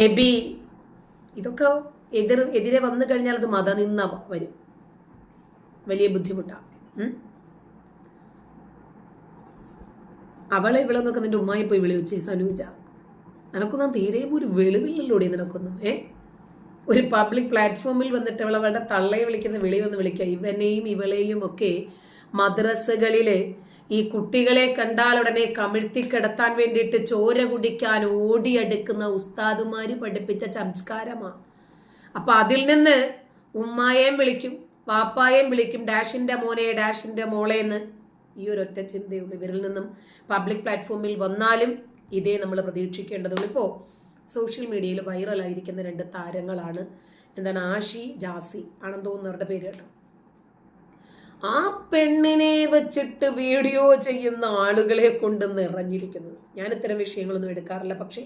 AB ഇതൊക്കെ എതിർ എതിരെ വന്നു കഴിഞ്ഞാൽ അത് മതനിന്ന വരും. വലിയ ബുദ്ധിമുട്ടാണ് അവളെ ഇവിടെ നിന്നൊക്കെ നിന്റെ ഉമ്മായി പോയി വിളിവെച്ച് സനൂജ. നിനക്കൊന്നും തീരെ ഒരു വെളിവില്ലല്ലോടി നിനക്കൊന്നും ഏ? ഒരു പബ്ലിക് പ്ലാറ്റ്ഫോമിൽ വന്നിട്ട് അവൾ അവളുടെ തള്ളയെ വിളിക്കുന്ന വിളി വന്ന് വിളിക്കുക ഇവനെയും ഇവളെയും ഒക്കെ മദ്രസകളിൽ ഈ കുട്ടികളെ കണ്ടാൽ ഉടനെ കമിഴ്ത്തി കിടത്താൻ വേണ്ടിയിട്ട് ചോര കുടിക്കാൻ ഓടിയെടുക്കുന്ന ഉസ്താദുമാര് പഠിപ്പിച്ച സംസ്കാരമാണ് അപ്പൊ അതിൽ നിന്ന് ഉമ്മായേം വിളിക്കും വാപ്പായേം വിളിക്കും ഡാഷിന്റെ മോനെ ഡാഷിന്റെ മോളെ എന്ന് ഈ ഒരു ഒറ്റ ചിന്തയുള്ളൂ. ഇവരിൽ നിന്നും പബ്ലിക് പ്ലാറ്റ്ഫോമിൽ വന്നാലും ഇതേ നമ്മൾ പ്രതീക്ഷിക്കേണ്ടതുള്ളൂ. ഇപ്പോൾ സോഷ്യൽ മീഡിയയിൽ വൈറലായിരിക്കുന്ന രണ്ട് താരങ്ങളാണ്. എന്താണ് ആഷി ജാസി ആണെന്ന് തോന്നുന്നവരുടെ പേര് കേട്ടോ. ആ പെണ്ണിനെ വെച്ചിട്ട് വീഡിയോ ചെയ്യുന്ന ആളുകളെ കൊണ്ട് നിറഞ്ഞിരിക്കുന്നു. ഞാൻ ഇത്തരം വിഷയങ്ങളൊന്നും എടുക്കാറില്ല. പക്ഷേ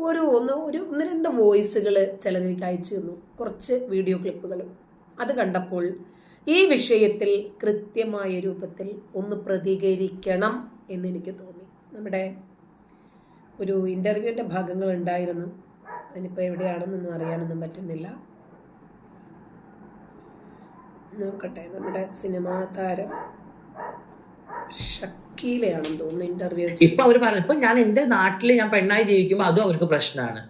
ഒരു ഒന്ന് ഒരു ഒന്ന് രണ്ട് വോയിസുകൾ ചിലർ അയച്ചു തന്നു. കുറച്ച് വീഡിയോ ക്ലിപ്പുകൾ അത് കണ്ടപ്പോൾ ഈ വിഷയത്തിൽ കൃത്യമായ രൂപത്തിൽ ഒന്ന് പ്രതികരിക്കണം എന്ന് എനിക്ക് തോന്നി. നമ്മുടെ ഒരു ഇന്റർവ്യൂവിന്റെ ഭാഗങ്ങൾ ഉണ്ടായിരുന്നു. അതിനിപ്പോൾ എവിടെയാണെന്നൊന്നും അറിയാനൊന്നും പറ്റുന്നില്ല. നോക്കട്ടെ നമ്മുടെ സിനിമാ താരം ഷക്കീലയാണെന്ന് തോന്നുന്നു ഇന്റർവ്യൂ ഇപ്പൊ അവർ പറഞ്ഞു ഇപ്പൊ ഞാൻ എന്റെ നാട്ടിൽ ഞാൻ പെണ്ണായി ജീവിക്കുമ്പോ അതും അവർക്ക് പ്രശ്നമാണ്.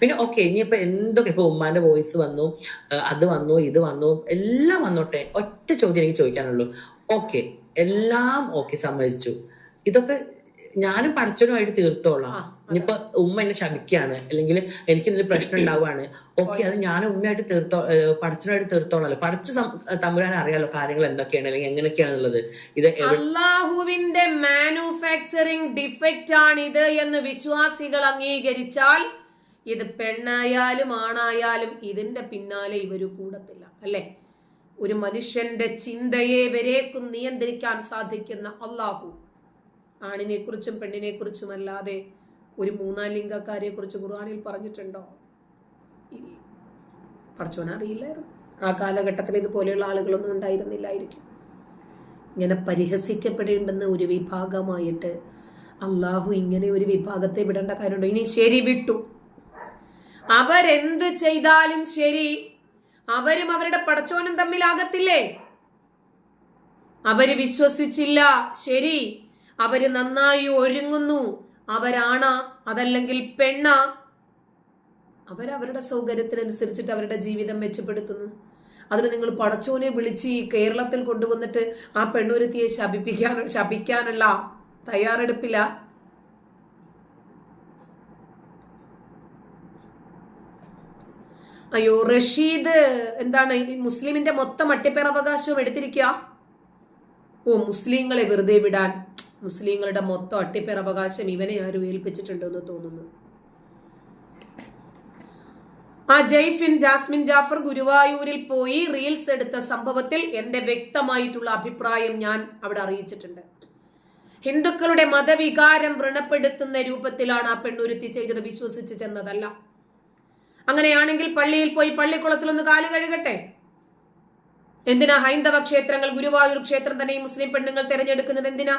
പിന്നെ ഓക്കെ ഇനിയിപ്പോ എന്തൊക്കെ ഇപ്പൊ ഉമ്മാന്റെ വോയിസ് വന്നു അത് വന്നു ഇത് വന്നു എല്ലാം വന്നോട്ടെ ഒറ്റ ചോദ്യം എനിക്ക് ചോദിക്കാനുള്ളൂ. ഓക്കെ എല്ലാം ഓക്കെ സമ്മതിച്ചു. ഇതൊക്കെ ഞാനും പഠിച്ചവനുമായിട്ട് തീർത്തോളാം. ഇനിയിപ്പോ ഉമ്മ എന്നെ ശമിക്കുകയാണ്. അല്ലെങ്കിൽ എനിക്ക് എന്തെങ്കിലും പ്രശ്നം ഉണ്ടാവുകയാണ്. ഓക്കെ അത് ഞാൻ ഉമ്മയായിട്ട് തീർത്തോ പടച്ചനുമായിട്ട് തീർത്തോളാം. പഠിച്ച തമ്പുരാൻ അറിയാലോ കാര്യങ്ങൾ എന്തൊക്കെയാണ് അല്ലെങ്കിൽ എങ്ങനെയൊക്കെയാണുള്ളത് ഇത് അള്ളാഹുവിന്റെ മാനുഫാക്ചറിംഗ് ഡിഫക്റ്റ് ആണ് ഇത് എന്ന് വിശ്വാസികൾ അംഗീകരിച്ചാൽ ഇത് പെണ്ണായാലും ആണായാലും ഇതിന്റെ പിന്നാലെ ഇവർ കൂടത്തില്ല അല്ലെ? ഒരു മനുഷ്യന്റെ ചിന്തയെ വരേക്കും നിയന്ത്രിക്കാൻ സാധിക്കുന്ന അള്ളാഹു ആണിനെ കുറിച്ചും പെണ്ണിനെ കുറിച്ചും അല്ലാതെ ഒരു മൂന്നാം ലിംഗക്കാരെ കുറിച്ച് ഖുർആനിൽ പറഞ്ഞിട്ടുണ്ടോ? ഇല്ല. പഠിച്ചോനെ അറിയില്ലായിരുന്നു. ആ കാലഘട്ടത്തിൽ ഇതുപോലെയുള്ള ആളുകളൊന്നും ഉണ്ടായിരുന്നില്ലായിരിക്കും. ഇങ്ങനെ പരിഹസിക്കപ്പെടേണ്ടുന്ന ഒരു വിഭാഗമായിട്ട് അള്ളാഹു ഇങ്ങനെ ഒരു വിഭാഗത്തെ വിടേണ്ട കാര്യമുണ്ടോ? ഇനി ശരി വിട്ടു. അവരെന്ത് ചെയ്താലും ശരി. അവരും അവരുടെ പടച്ചോനും തമ്മിലാകത്തില്ലേ അവർ വിശ്വസിച്ചില്ല. ശരി. അവർ നന്നായി ഒരുങ്ങുന്നു. അവരാണ അതല്ലെങ്കിൽ പെണ്ണ? അവരവരുടെ സൗകര്യത്തിനനുസരിച്ചിട്ട് അവരുടെ ജീവിതം മെച്ചപ്പെടുത്തുന്നു. അതിന് നിങ്ങൾ പടച്ചോനെ വിളിച്ച് ഈ കേരളത്തിൽ കൊണ്ടുവന്നിട്ട് ആ പെണ്ണുരുത്തിയെ ശപിപ്പിക്കാൻ ശപിക്കാനുള്ള തയ്യാറെടുപ്പില്ല. അയ്യോ റഷീദ് എന്താണ് ഈ മുസ്ലിമിന്റെ മൊത്തം അട്ടിപ്പേർ അവകാശവും എടുത്തിരിക്കുക ഓ മുസ്ലിങ്ങളെ വെറുതെ വിടാൻ. മുസ്ലിങ്ങളുടെ മൊത്തം അട്ടിപ്പേർ അവകാശം ഇവനെ ആരും ഏൽപ്പിച്ചിട്ടുണ്ടെന്ന് തോന്നുന്നു. ആ ജയ്ഫിൻ ജാസ്മിൻ ജാഫർ ഗുരുവായൂരിൽ പോയി റീൽസ് എടുത്ത സംഭവത്തിൽ എന്റെ വ്യക്തമായിട്ടുള്ള അഭിപ്രായം ഞാൻ അവിടെ അറിയിച്ചിട്ടുണ്ട്. ഹിന്ദുക്കളുടെ മതവികാരം വ്രണപ്പെടുത്തുന്ന രൂപത്തിലാണ് ആ പെണ്ണുരുത്തി ചെയ്തത് വിശ്വസിച്ച് ചെന്നതല്ല. അങ്ങനെയാണെങ്കിൽ പള്ളിയിൽ പോയി പള്ളിക്കുളത്തിൽ ഒന്ന് കാൽ കഴുകട്ടെ? എന്തിനാ ഹൈന്ദവ ക്ഷേത്രങ്ങൾ ഗുരുവായൂർ ക്ഷേത്രം തന്നെ ഈ മുസ്ലിം പെണ്ണുങ്ങൾ തിരഞ്ഞെടുക്കുന്നത് എന്തിനാ?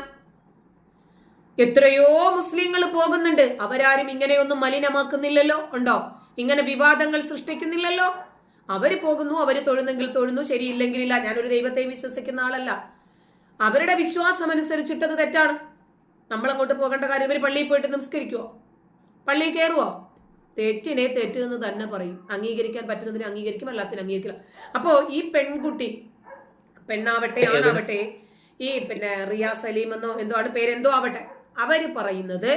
എത്രയോ മുസ്ലിങ്ങൾ പോകുന്നുണ്ട്. അവരാരും ഇങ്ങനെയൊന്നും മലിനമാക്കുന്നില്ലല്ലോ? ഉണ്ടോ? ഇങ്ങനെ വിവാദങ്ങൾ സൃഷ്ടിക്കുന്നില്ലല്ലോ? അവർ പോകുന്നു അവർ തൊഴുന്നെങ്കിൽ തൊഴുന്നു. ശരിയില്ലെങ്കിലില്ല ഞാനൊരു ദൈവത്തെ വിശ്വസിക്കുന്ന ആളല്ല. അവരുടെ വിശ്വാസം അനുസരിച്ചിട്ടത് തെറ്റാണ്. നമ്മൾ അങ്ങോട്ട് പോകേണ്ട കാര്യം ഇവർ പള്ളിയിൽ പോയിട്ട് നമസ്കരിക്കുവോ പള്ളിയിൽ കയറുവോ തെറ്റിനെ തെറ്റ് എന്ന് തന്നെ പറയും. അംഗീകരിക്കാൻ പറ്റുന്നതിനെ അംഗീകരിക്കും അല്ലാത്തതിനെ അംഗീകരിക്കില്ല. അപ്പോ ഈ പെൺകുട്ടി പെണ്ണാവട്ടെ ആണാവട്ടെ ഈ പിന്നെ റിയ സലീം എന്നോ എന്തോ ആണ് പേരെന്തോ ആവട്ടെ. അവർ പറയുന്നത്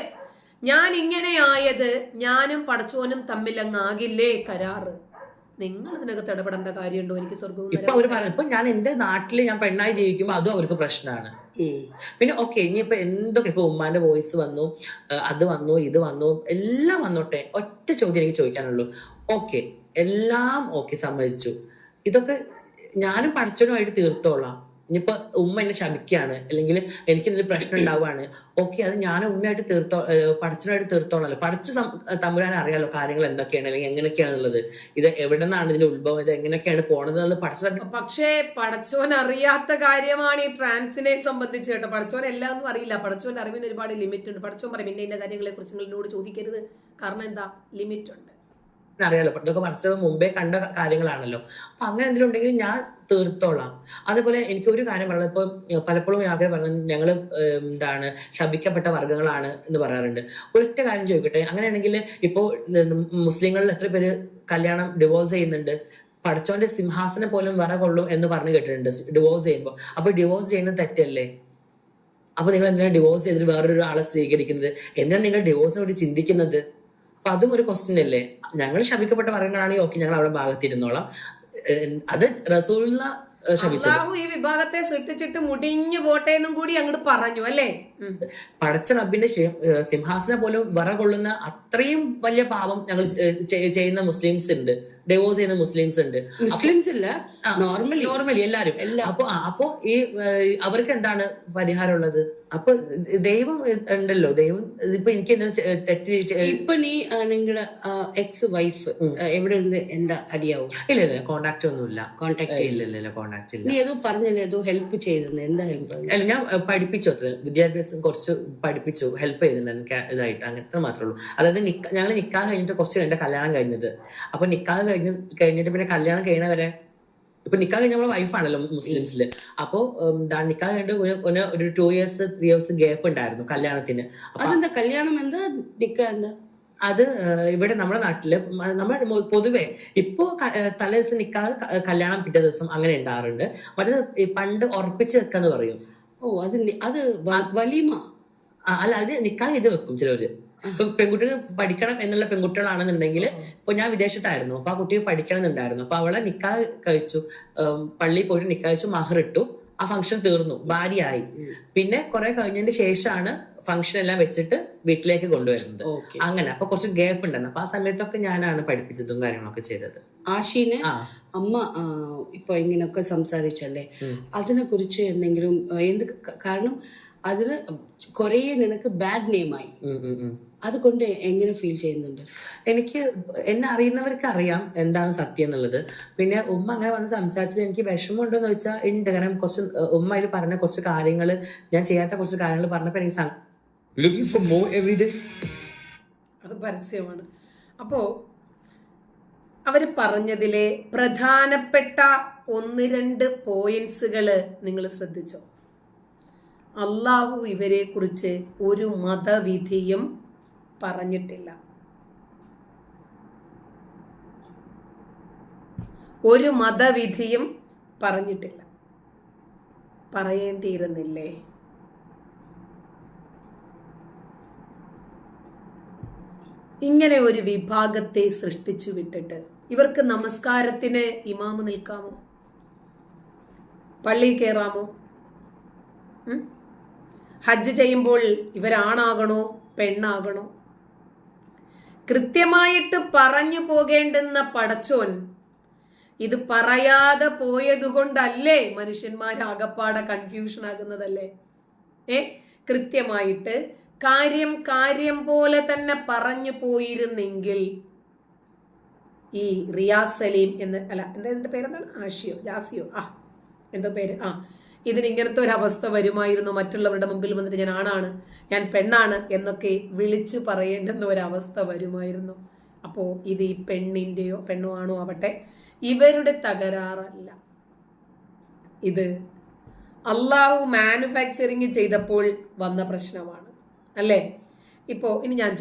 ഞാൻ ഇങ്ങനെയായത് ഞാനും പടച്ചോനും തമ്മിലങ്ങാകില്ലേ കരാറ്? നിങ്ങൾ ഇതിനകത്ത് ഇടപെടേണ്ട കാര്യമുണ്ടോ? എനിക്ക് സ്വർഗവും ഇപ്പൊ അവർ പറഞ്ഞു ഇപ്പൊ ഞാൻ എന്റെ നാട്ടിൽ ഞാൻ പെണ്ണായി ജീവിക്കുമ്പോ അതും അവർക്ക് പ്രശ്നമാണ്. പിന്നെ ഓക്കെ ഇനിയിപ്പോ എന്തൊക്കെ ഇപ്പൊ ഉമ്മാന്റെ വോയിസ് വന്നു അത് വന്നു ഇത് വന്നു എല്ലാം വന്നോട്ടെ ഒറ്റ ചോദ്യം എനിക്ക് ചോദിക്കാനുള്ളൂ. ഓക്കെ എല്ലാം ഓക്കെ സമ്മതിച്ചു. ഇതൊക്കെ ഞാനും പഠിച്ചനുമായിട്ട് തീർത്തോളാം. ഇനിയിപ്പോ ഉമ്മ എന്നെ ശമിക്കുകയാണ് അല്ലെങ്കിൽ എനിക്ക് എന്തെങ്കിലും പ്രശ്നം ഉണ്ടാവുകയാണ് ഓക്കെ അത് ഞാൻ ഉമ്മയായിട്ട് തീർത്തോ ഏഹ് പഠിച്ചനായിട്ട് തീർത്തോളല്ലോ. പഠിച്ച തമ്പുരാൻ അറിയാലോ കാര്യങ്ങൾ എന്തൊക്കെയാണ് അല്ലെങ്കിൽ എങ്ങനെയൊക്കെയാണുള്ളത്. ഇത് എവിടെ നിന്നാണ് ഇതിന്റെ ഉത്ഭവം ഇത് എങ്ങനെയൊക്കെയാണ് പോണത് പക്ഷേ പഠിച്ചവൻ അറിയാത്ത കാര്യമാണ് ഈ ട്രാൻസിനെ സംബന്ധിച്ച് കേട്ടോ. പടച്ചോൻ എല്ലാം ഒന്നും അറിയില്ല. പഠിച്ചവൻ അറിവിന് ഒരുപാട് ലിമിറ്റ് ഉണ്ട്. പഠിച്ചവൻ പറയും ഇന്ന ഇന്ന കാര്യങ്ങളെ കുറിച്ച് നിങ്ങൾ എന്നോട് ചോദിക്കരുത്. കാരണം എന്താ? ലിമിറ്റ് ഉണ്ട്. അറിയാലോ. ഇതൊക്കെ പഠിച്ചത് മുമ്പേ കണ്ട കാര്യങ്ങളാണല്ലോ. അപ്പൊ അങ്ങനെ എന്തെങ്കിലും ഉണ്ടെങ്കിൽ ഞാൻ തീർത്തോളാം. അതുപോലെ എനിക്ക് ഒരു കാര്യം പറയുന്നത് ഇപ്പൊ പലപ്പോഴും ആഗ്രഹം പറഞ്ഞത് ഞങ്ങൾ എന്താണ് ശപിക്കപ്പെട്ട വർഗങ്ങളാണ് എന്ന് പറയാറുണ്ട്. ഒരൊറ്റ കാര്യം ചോദിക്കട്ടെ. അങ്ങനെയാണെങ്കിൽ ഇപ്പോ മുസ്ലിങ്ങളിൽ എത്ര പേര് കല്യാണം ഡിവോഴ്സ് ചെയ്യുന്നുണ്ട്? പഠിച്ചോന്റെ സിംഹാസനം പോലും വിറ കൊള്ളും എന്ന് പറഞ്ഞു കേട്ടിട്ടുണ്ട്. ഡിവോഴ്സ് ചെയ്യുമ്പോൾ അപ്പൊ ഡിവോഴ്സ് ചെയ്യുന്നത് തെറ്റല്ലേ? അപ്പൊ നിങ്ങൾ എന്തിനാണ് ഡിവോഴ്സ് ചെയ്തിട്ട് വേറൊരു ആളെ സ്വീകരിക്കുന്നത്? എന്തിനാണ് നിങ്ങൾ ഡിവോഴ്സിനെ കൂടി ചിന്തിക്കുന്നത്? അപ്പൊ അതും ഒരു ക്വസ്റ്റ്യൻ അല്ലേ? ഞങ്ങൾ ശപിക്കപ്പെട്ട പറയുന്നതാണെങ്കിൽ ഓക്കെ ഞങ്ങൾ അവിടെ ഭാഗത്തിരുന്നോളാം. അത് റസൂലിന അള്ളാഹു ഈ വിഭാഗത്തെ സൃഷ്ടിച്ചിട്ട് മുടിഞ്ഞു പോട്ടെ എന്നും കൂടി അങ്ങോട്ട് പറഞ്ഞു അല്ലേ. പടച്ച റബ്ബിന്റെ സിംഹാസന പോലും വറ കൊള്ളുന്ന അത്രയും വലിയ പാപം ഞങ്ങൾ ചെയ്യുന്ന മുസ്ലിംസ് ഉണ്ട്. ഡിവോഴ്സ് ചെയ്യുന്ന മുസ്ലിംസ് ഉണ്ട്. മുസ്ലിംസ് ഇല്ല. നോർമലി നോർമലി എല്ലാരും. അപ്പൊ അപ്പൊ ഈ അവർക്ക് എന്താണ് പരിഹാരം ഉള്ളത്? അപ്പൊ ദൈവം ഉണ്ടല്ലോ. ദൈവം ഇപ്പൊ എനിക്ക് തെറ്റ് ഇപ്പൊ നീ നിങ്ങളുടെ എക്സ് വൈഫ് എവിടെ ഉണ്ട്? എന്താ അറിയാവോ? ഇല്ല ഇല്ല കോണ്ടാക്ട് ഒന്നുമില്ല. കോണ്ടാക്ട് ഇല്ല. ഇല്ല ഇല്ല കോണ്ടാക്ട് ഇല്ല. നീ ഏതോ പറഞ്ഞില്ല ഏതോ ഹെൽപ്പ് ചെയ്തെന്ന് എന്താ ഹെൽപ്പ് അല്ല ഞാൻ പഠിപ്പിച്ചു അത്ര വിദ്യാഭ്യാസം കുറച്ച് പഠിപ്പിച്ചു. ഹെൽപ്പ് ചെയ്തിട്ടുണ്ട്. ഇതായിട്ട്. അങ്ങനത്തെ മാത്രമേ ഉള്ളൂ. അതായത് ഞങ്ങൾ നിക്കാൻ കഴിഞ്ഞിട്ട് കുറച്ച് കഴിഞ്ഞിട്ട് കല്യാണം കഴിഞ്ഞത്. അപ്പൊ നിക്കാഹ് കഴിഞ്ഞ് കഴിഞ്ഞിട്ട് പിന്നെ കല്യാണം കഴിയണ വരെ ഇപ്പൊ നിക്കാ കഴിഞ്ഞ നമ്മളെ വൈഫാണല്ലോ മുസ്ലിംസിൽ അപ്പോ ദാ നിക്കാഹ് കഴിഞ്ഞിട്ട് ഒരു- two years three years gap ഉണ്ടായിരുന്നു കല്യാണത്തിന്. അതെന്താ? കല്യാണം എന്താ? നിക്ക എന്താ? അത് ഇവിടെ നമ്മുടെ നാട്ടിൽ നമ്മൾ പൊതുവെ ഇപ്പോ തലേ ദിവസം നിക്കാ കല്യാണം പിറ്റേ ദിവസം അങ്ങനെ ഉണ്ടാറുണ്ട് മറ്റേത് പണ്ട് ഉറപ്പിച്ച് വെക്കാന്ന് പറയും. ഓ അത് അത് വലിയ അല്ല അത് നിക്കാ ഇത് വെക്കും ചിലവര്. പെൺകുട്ടികൾ പഠിക്കണം എന്നുള്ള പെൺകുട്ടികളാണെന്നുണ്ടെങ്കിൽ ഇപ്പൊ ഞാൻ വിദേശത്തായിരുന്നു. അപ്പൊ ആ കുട്ടി പഠിക്കണം എന്നുണ്ടായിരുന്നു അപ്പൊ അവളെ നിക്കാ കഴിച്ചു. പള്ളി പള്ളിയിൽ പോയിട്ട് നിക്കാ കഴിച്ചു മഹർ ഇട്ടു. ആ ഫംഗ്ഷൻ തീർന്നു. ഭാര്യയായി. പിന്നെ കുറെ കഴിഞ്ഞതിന് ശേഷമാണ് ഫംഗ്ഷൻ എല്ലാം വെച്ചിട്ട് വീട്ടിലേക്ക് കൊണ്ടുവരുന്നത്. അങ്ങനെ. അപ്പൊ കുറച്ച് ഗ്യാപ്പ് ഉണ്ടായിരുന്നു അപ്പൊ ആ സമയത്തൊക്കെ ഞാനാണ് പഠിപ്പിച്ചതും കാര്യങ്ങളൊക്കെ ചെയ്തത്. ആശീന് അമ്മ ഇപ്പൊ ഇങ്ങനെയൊക്കെ സംസാരിച്ചല്ലേ? അതിനെ കുറിച്ച് എന്തെങ്കിലും എന്ത് കാരണം അതിന് കുറേ നിനക്ക് ബാഡ് നെയിമായി. അതുകൊണ്ട് എങ്ങനെ ഫീൽ ചെയ്യുന്നുണ്ട്? എനിക്ക് എന്നെ അറിയുന്നവർക്ക് അറിയാം എന്താണ് സത്യം എന്നുള്ളത്. പിന്നെ ഉമ്മ അങ്ങനെ വന്ന് സംസാരിച്ചത് എനിക്ക് വിഷമമുണ്ടോന്ന് വെച്ചാൽ ഉണ്ട് കാരണം കുറച്ച് ഉമ്മ അതിൽ പറഞ്ഞ കുറച്ച് കാര്യങ്ങൾ ഞാൻ ചെയ്യാത്ത കുറച്ച് കാര്യങ്ങൾ പറഞ്ഞപ്പോൾ എനിക്ക് സങ്ക- ഫോർ മോർ every day? അത് പരസ്യമാണ്. അപ്പോൾ അവർ പറഞ്ഞതിലെ പ്രധാനപ്പെട്ട ഒന്ന് രണ്ട് പോയിന്റ്സുകൾ നിങ്ങൾ ശ്രദ്ധിച്ചോ? അള്ളാഹു ഇവരെ കുറിച്ച് ഒരു മതവിധിയും പറഞ്ഞിട്ടില്ല. ഒരു മതവിധിയും പറഞ്ഞിട്ടില്ല. പറയേണ്ടിയിരുന്നില്ലേ? ഇങ്ങനെ ഒരു വിഭാഗത്തെ സൃഷ്ടിച്ചു വിട്ടിട്ട് ഇവർക്ക് നമസ്കാരത്തിന് ഇമാമ് നിൽക്കാമോ? പള്ളി കയറാമോ ഹജ്ജ് ചെയ്യുമ്പോൾ ഇവരാണാകണോ പെണ്ണാകണോ? കൃത്യമായിട്ട് പറഞ്ഞു പോകേണ്ടുന്ന പടച്ചോൻ ഇത് പറയാതെ പോയതുകൊണ്ടല്ലേ മനുഷ്യന്മാർ ആകപ്പാടെ കൺഫ്യൂഷൻ ആകുന്നതല്ലേ ഏ? കൃത്യമായിട്ട് കാര്യം കാര്യം പോലെ തന്നെ പറഞ്ഞു പോയിരുന്നെങ്കിൽ ഈ റിയാസ് സലീം എന്ന് അല്ല എന്താ ഇതിന്റെ പേരെന്താണ്? ആഷിയോ ജാസിയോ ആ എന്തോ പേര് ആ. ഇതിന് ഇങ്ങനത്തെ ഒരു അവസ്ഥ വരുമായിരുന്നു. മറ്റുള്ളവരുടെ മുമ്പിൽ വന്നിട്ട് ഞാൻ ആണാണ് ഞാൻ പെണ്ണാണ് എന്നൊക്കെ വിളിച്ചു പറയേണ്ടുന്ന ഒരവസ്ഥ വരുമായിരുന്നു. അപ്പോൾ ഇത് ഈ പെണ്ണിന്റെയോ പെണ്ണോ ആണോ ആവട്ടെ ഇവരുടെ തകരാറല്ല. ഇത് അള്ളാഹു മാനുഫാക്ചറിങ് ചെയ്തപ്പോൾ വന്ന പ്രശ്നമാണ്. അല്ലേ? ഇപ്പോൾ ഇനി ഞാൻ